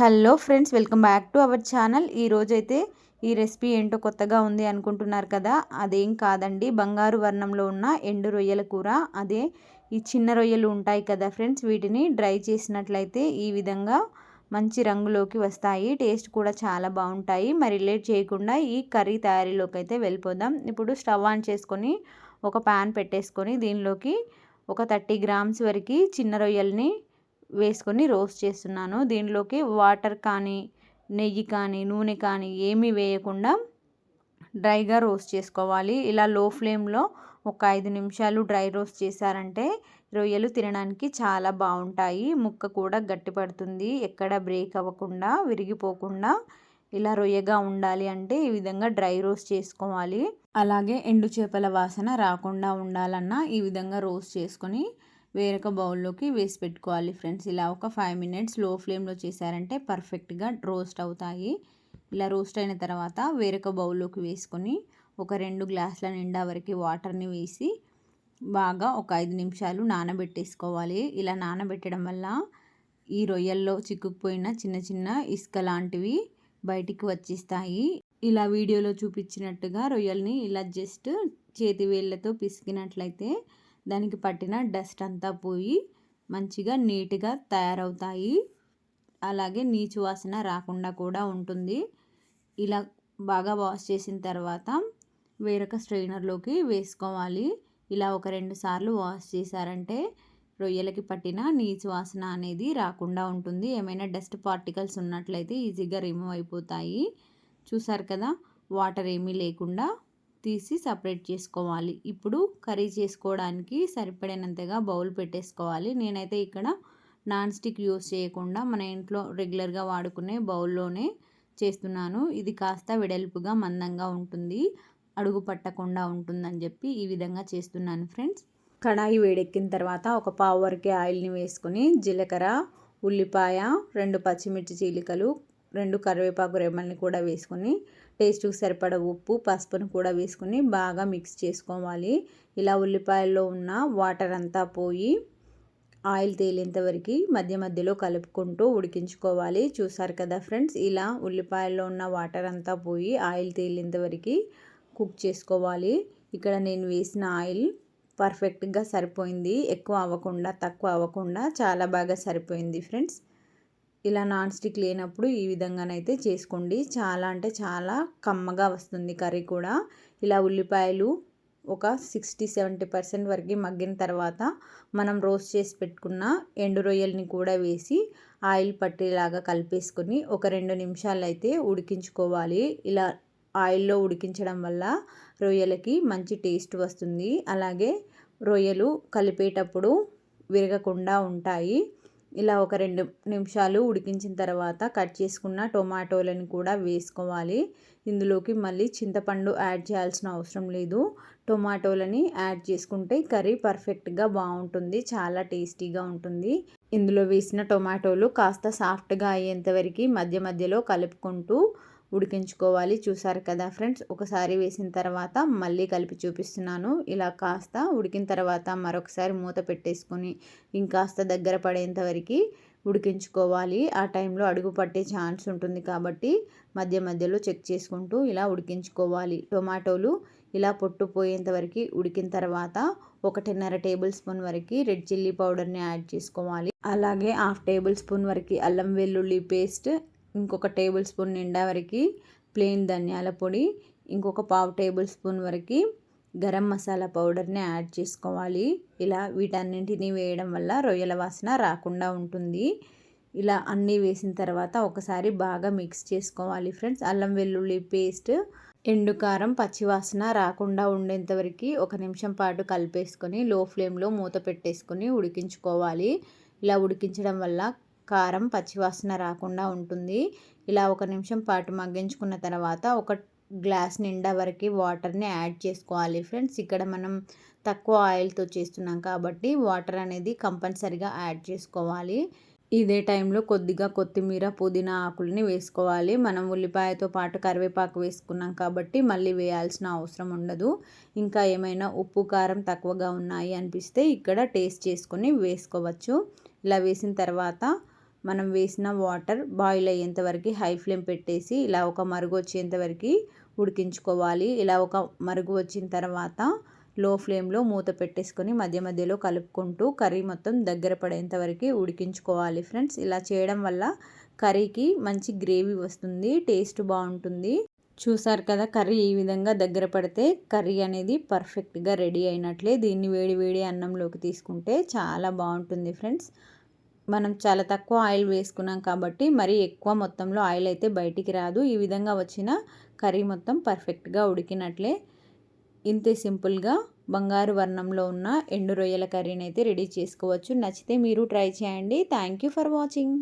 Hello friends welcome back to our channel. ఈరోజైతే ఈ recipe ఏంటో కొత్తగా ఉంది అనుకుంటున్నారు కదా? అదేం కాదండి. బంగారు వర్ణంలో ఉన్న ఎండు రొయ్యల కూర. అదే ఈ చిన్న రొయ్యలు ఉంటాయి కదా ఫ్రెండ్స్ వీటిని డ్రై చేసినట్లయితే ఈ విధంగా మంచి రంగులోకి వస్తాయి. టేస్ట్ కూడా చాలా బాగుంటాయి. మరి లేట్ చేయకుండా ఈ కర్రీ తయారీలోకి అయితే వెళ్ళిపోదాం. ఇప్పుడు స్టవ్ ఆన్ చేసుకొని ఒక ప్యాన్ పెట్టేసుకొని దీనిలోకి ఒక థర్టీ గ్రామ్స్ వరకు చిన్న రొయ్యల్ని వేసుకొని రోస్ట్ చేస్తున్నాను. దీనిలోకి వాటర్ కానీ నెయ్యి కానీ నూనె కానీ ఏమీ వేయకుండా డ్రైగా రోస్ట్ చేసుకోవాలి. ఇలా లో ఫ్లేమ్లో ఒక ఐదు నిమిషాలు డ్రై రోస్ట్ చేశారంటే రొయ్యలు తినడానికి చాలా బాగుంటాయి. ముక్క కూడా గట్టిపడుతుంది. ఎక్కడ బ్రేక్ అవ్వకుండా విరిగిపోకుండా ఇలా రొయ్యగా ఉండాలి అంటే ఈ విధంగా డ్రై రోస్ట్ చేసుకోవాలి. అలాగే ఎండు చేపల వాసన రాకుండా ఉండాలన్నా ఈ విధంగా రోస్ట్ చేసుకొని వేరొక బౌల్లోకి వేసి పెట్టుకోవాలి ఫ్రెండ్స్. ఇలా ఒక ఫైవ్ మినిట్స్లో ఫ్లేమ్లో చేశారంటే పర్ఫెక్ట్గా రోస్ట్ అవుతాయి. ఇలా రోస్ట్ అయిన తర్వాత వేరొక బౌల్లోకి వేసుకొని ఒక రెండు గ్లాసుల నిండా వరకు వాటర్ని వేసి బాగా ఒక ఐదు నిమిషాలు నానబెట్టేసుకోవాలి. ఇలా నానబెట్టడం వల్ల ఈ రొయ్యల్లో చిక్కుకుపోయిన చిన్న చిన్న ఇసుక లాంటివి బయటికి వచ్చేస్తాయి. ఇలా వీడియోలో చూపించినట్టుగా రొయ్యల్ని ఇలా జస్ట్ చేతి వేళ్ళతో పిసికినట్లయితే దానికి పట్టిన డస్ట్ అంతా పోయి మంచిగా నీట్గా తయారవుతాయి. అలాగే నీచు వాసన రాకుండా కూడా ఉంటుంది. ఇలా బాగా వాష్ చేసిన తర్వాత వేరొక స్ట్రైనర్లోకి వేసుకోవాలి. ఇలా ఒక రెండు సార్లు వాష్ చేశారంటే రొయ్యలకి పట్టిన నీచు వాసన అనేది రాకుండా ఉంటుంది. ఏమైనా డస్ట్ పార్టికల్స్ ఉన్నట్లయితే ఈజీగా రిమూవ్ అయిపోతాయి. చూసారు కదా వాటర్ ఏమీ లేకుండా తీసి సపరేట్ చేసుకోవాలి. ఇప్పుడు కర్రీ చేసుకోవడానికి సరిపడినంతగా బౌల్ పెట్టేసుకోవాలి. నేనైతే ఇక్కడ నాన్ స్టిక్ యూస్ చేయకుండా మన ఇంట్లో రెగ్యులర్గా వాడుకునే బౌల్లోనే చేస్తున్నాను. ఇది కాస్త వెడల్పుగా మందంగా ఉంటుంది. అడుగు పట్టకుండా ఉంటుందని చెప్పి ఈ విధంగా చేస్తున్నాను ఫ్రెండ్స్. కడాయి వేడెక్కిన తర్వాత ఒక పావు వరకే ఆయిల్ని వేసుకొని జీలకర్ర ఉల్లిపాయ రెండు పచ్చిమిర్చి చీలికలు రెండు కరివేపాకు రెమ్మల్ని కూడా వేసుకొని టేస్ట్కి సరిపడ ఉప్పు పసుపును కూడా వేసుకుని బాగా మిక్స్ చేసుకోవాలి. ఇలా ఉల్లిపాయల్లో ఉన్న వాటర్ అంతా పోయి ఆయిల్ తేలేంత వరకు మధ్య మధ్యలో కలుపుకుంటూ ఉడికించుకోవాలి. చూసారు కదా ఫ్రెండ్స్ ఇలా ఉల్లిపాయల్లో ఉన్న వాటర్ అంతా పోయి ఆయిల్ తేలేంత వరకు కుక్ చేసుకోవాలి. ఇక్కడ నేను వేసిన ఆయిల్ పర్ఫెక్ట్గా సరిపోయింది. ఎక్కువ అవ్వకుండా తక్కువ అవ్వకుండా చాలా బాగా సరిపోయింది ఫ్రెండ్స్. ఇలా నాన్ స్టిక్ లేనప్పుడు ఈ విధంగానైతే చేసుకోండి. చాలా అంటే చాలా కమ్మగా వస్తుంది కర్రీ కూడా. ఇలా ఉల్లిపాయలు ఒక సిక్స్టీ సెవెంటీ పర్సెంట్ వరకు మగ్గిన తర్వాత మనం రోస్ట్ చేసి పెట్టుకున్న ఎండు రొయ్యల్ని కూడా వేసి ఆయిల్ పట్టేలాగా కలిపేసుకొని ఒక రెండు నిమిషాలు అయితే ఉడికించుకోవాలి. ఇలా ఆయిల్లో ఉడికించడం వల్ల రొయ్యలకి మంచి టేస్ట్ వస్తుంది. అలాగే రొయ్యలు కలిపేటప్పుడు విరగకుండా ఉంటాయి. ఇలా ఒక రెండు నిమిషాలు ఉడికించిన తర్వాత కట్ చేసుకున్న టొమాటోలను కూడా వేసుకోవాలి. ఇందులోకి మళ్ళీ చింతపండు యాడ్ చేయాల్సిన అవసరం లేదు. టొమాటోలని యాడ్ చేసుకుంటే కర్రీ పర్ఫెక్ట్గా బాగుంటుంది చాలా టేస్టీగా ఉంటుంది. ఇందులో వేసిన టొమాటోలు కాస్త సాఫ్ట్గా అయ్యేంతవరకు మధ్య మధ్యలో కలుపుకుంటూ ఉడికించుకోవాలి. చూసారు కదా ఫ్రెండ్స్? ఒకసారి వేసిన తర్వాత మళ్ళీ కలిపి చూపిస్తున్నాను. ఇలా కాస్త ఉడికిన తర్వాత మరొకసారి మూత పెట్టేసుకొని ఇంకాస్త దగ్గర పడేంత వరకు ఉడికించుకోవాలి. ఆ టైంలో అడుగు పట్టే ఛాన్స్ ఉంటుంది కాబట్టి మధ్య మధ్యలో చెక్ చేసుకుంటూ ఇలా ఉడికించుకోవాలి. టొమాటోలు ఇలా పొట్టు పోయేంత వరకు ఉడికిన తర్వాత ఒకటిన్నర టేబుల్ స్పూన్ వరకు రెడ్ చిల్లీ పౌడర్ని యాడ్ చేసుకోవాలి. అలాగే హాఫ్ టేబుల్ స్పూన్ వరకు అల్లం వెల్లుల్లి పేస్ట్ ఇంకొక టేబుల్ స్పూన్ నిండా వరకు ప్లెయిన్ ధనియాల పొడి ఇంకొక పావు టేబుల్ స్పూన్ వరకు గరం మసాలా పౌడర్ని యాడ్ చేసుకోవాలి. ఇలా వీటన్నింటినీ వేయడం వల్ల రొయ్యల వాసన రాకుండా ఉంటుంది. ఇలా అన్నీ వేసిన తర్వాత ఒకసారి బాగా మిక్స్ చేసుకోవాలి ఫ్రెండ్స్. అల్లం వెల్లుల్లి పేస్ట్ ఎండు కారం పచ్చివాసన రాకుండా ఉండేంతవరకు ఒక నిమిషం పాటు కలిపేసుకొని లో ఫ్లేమ్లో మూత పెట్టేసుకొని ఉడికించుకోవాలి. ఇలా ఉడికించడం వల్ల కారం పచ్చివాసన రాకుండా ఉంటుంది. ఇలా ఒక నిమిషం పాటు మగ్గించుకున్న తర్వాత ఒక గ్లాస్ నిండా వరకు వాటర్ని యాడ్ చేసుకోవాలి. ఫ్రెండ్స్ ఇక్కడ మనం తక్కువ ఆయిల్తో చేస్తున్నాం కాబట్టి వాటర్ అనేది కంపల్సరిగా యాడ్ చేసుకోవాలి. ఇదే టైంలో కొద్దిగా కొత్తిమీర పుదీనా ఆకుల్ని వేసుకోవాలి. మనం ఉల్లిపాయతో పాటు కరివేపాకు వేసుకున్నాం కాబట్టి మళ్ళీ వేయాల్సిన అవసరం ఉండదు. ఇంకా ఏమైనా ఉప్పు కారం తక్కువగా ఉన్నాయి అనిపిస్తే ఇక్కడ టేస్ట్ చేసుకొని వేసుకోవచ్చు. ఇలా వేసిన తర్వాత మనం వేసిన వాటర్ బాయిల్ అయ్యేంత వరకు హై ఫ్లేమ్ పెట్టేసి ఇలా ఒక మరుగు వచ్చేంత వరకు ఉడికించుకోవాలి. ఇలా ఒక మరుగు వచ్చిన తర్వాత లో ఫ్లేమ్లో మూత పెట్టేసుకొని మధ్య మధ్యలో కలుపుకుంటూ కర్రీ మొత్తం దగ్గర పడేంత వరకు ఉడికించుకోవాలి ఫ్రెండ్స్. ఇలా చేయడం వల్ల కర్రీకి మంచి గ్రేవీ వస్తుంది టేస్ట్ బాగుంటుంది. చూసారు కదా కర్రీ ఈ విధంగా దగ్గర పడితే కర్రీ అనేది పర్ఫెక్ట్గా రెడీ అయినట్లే. దీన్ని వేడి వేడి అన్నంలోకి తీసుకుంటే చాలా బాగుంటుంది ఫ్రెండ్స్. మనం చాలా తక్కువ ఆయిల్ వేసుకున్నాం కాబట్టి మరీ ఎక్కువ మొత్తంలో ఆయిల్ అయితే బయటికి రాదు. ఈ విధంగా వచ్చిన కర్రీ మొత్తం పర్ఫెక్ట్గా ఉడికినట్లే. ఇంతే సింపుల్గా బంగారు వర్ణంలో ఉన్న ఎండు రొయ్యల కర్రీని అయితే రెడీ చేసుకోవచ్చు. నచ్చితే మీరు ట్రై చేయండి. Thank you for watching.